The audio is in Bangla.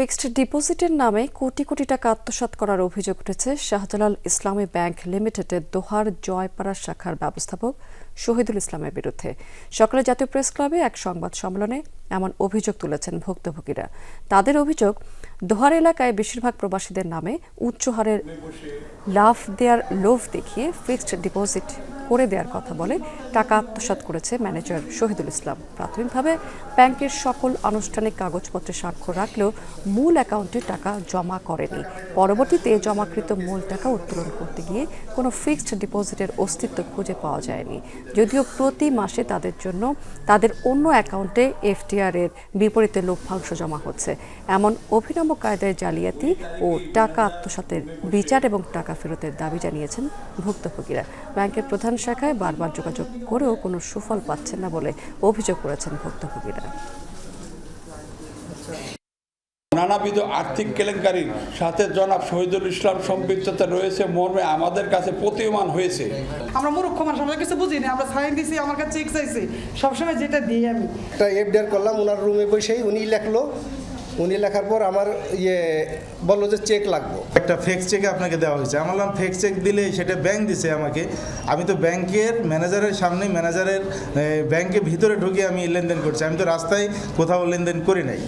ফিক্সড ডিপোজিটের নামে কোটি কোটি টাকা আত্মসাৎ করার অভিযোগ উঠেছে শাহজালাল ইসলামী ব্যাংক লিমিটেডের দোহার জয়পাড়া শাখার ব্যবস্থাপক শহীদুল ইসলামের বিরুদ্ধে। সকালে জাতীয় প্রেস ক্লাবে এক সংবাদ সম্মেলনে এমন অভিযোগ তুলেছেন ভুক্তভোগীরা। তাদের অভিযোগ, দোহার এলাকায় বেশিরভাগ প্রবাসীদের নামে উচ্চ হারের লাভ দেওয়ার লোভ দেখিয়ে ফিক্সড ডিপোজিট করে দেওয়ার কথা বলে টাকা আত্মসাৎ করেছে ম্যানেজার শহীদুল ইসলাম। প্রাথমিকভাবে ব্যাংকের সকল আনুষ্ঠানিক কাগজপত্রে স্বাক্ষর রাখলেও মূল অ্যাকাউন্টে টাকা জমা করেনি। পরবর্তীতে জমাকৃত মূল টাকা উত্তোলন করতে গিয়ে কোনো ফিক্সড ডিপোজিটের অস্তিত্ব খুঁজে পাওয়া যায়নি। যদিও প্রতি মাসে তাদের জন্য তাদের অন্য অ্যাকাউন্টে এফটিআর এর বিপরীতে লভ্যাংশ জমা হচ্ছে। এমন অভিনব কায়দায় জালিয়াতি ও টাকা আত্মসাতের বিচার এবং টাকা ফেরতের দাবি জানিয়েছেন ভুক্তভোগীরা। ব্যাংকের প্রধান শাখায় বারবার যোগাযোগ করেও কোনো সুফল পাচ্ছেন না বলে অভিযোগ করেছেন ভুক্তভোগীরা। নানাবিধ আর্থিক কেলেঙ্কারির সাথে জনাব শহীদুল ইসলাম সম্পৃক্ততা রয়েছে মর্মে আমাদের কাছে প্রতীয়মান হয়েছে। আমরা মূর্খ মানুষ আমরা কিছু বুঝি না আমরা সাইন দিছি আমার কাছে চেক চাইছি সবসময় যেটা দিই আমি। একটা এফডিআর করলাম ওনার রুমে বসেই উনি লেখলো উনি লেখার পর আমার ইয়ে বলল যে চেক লাগবো। একটা ফেক চেক আপনাকে দেওয়া হয়েছে। আমার নাম ফেক চেক দিলে সেটা ব্যাংক দিছে আমাকে। আমি তো ব্যাংকের ম্যানেজারের সামনে ম্যানেজারের ব্যাংকের ভিতরে ঢুকে আমি লেনদেন করছি। আমি তো রাস্তায় কোথাও লেনদেন করি নাই।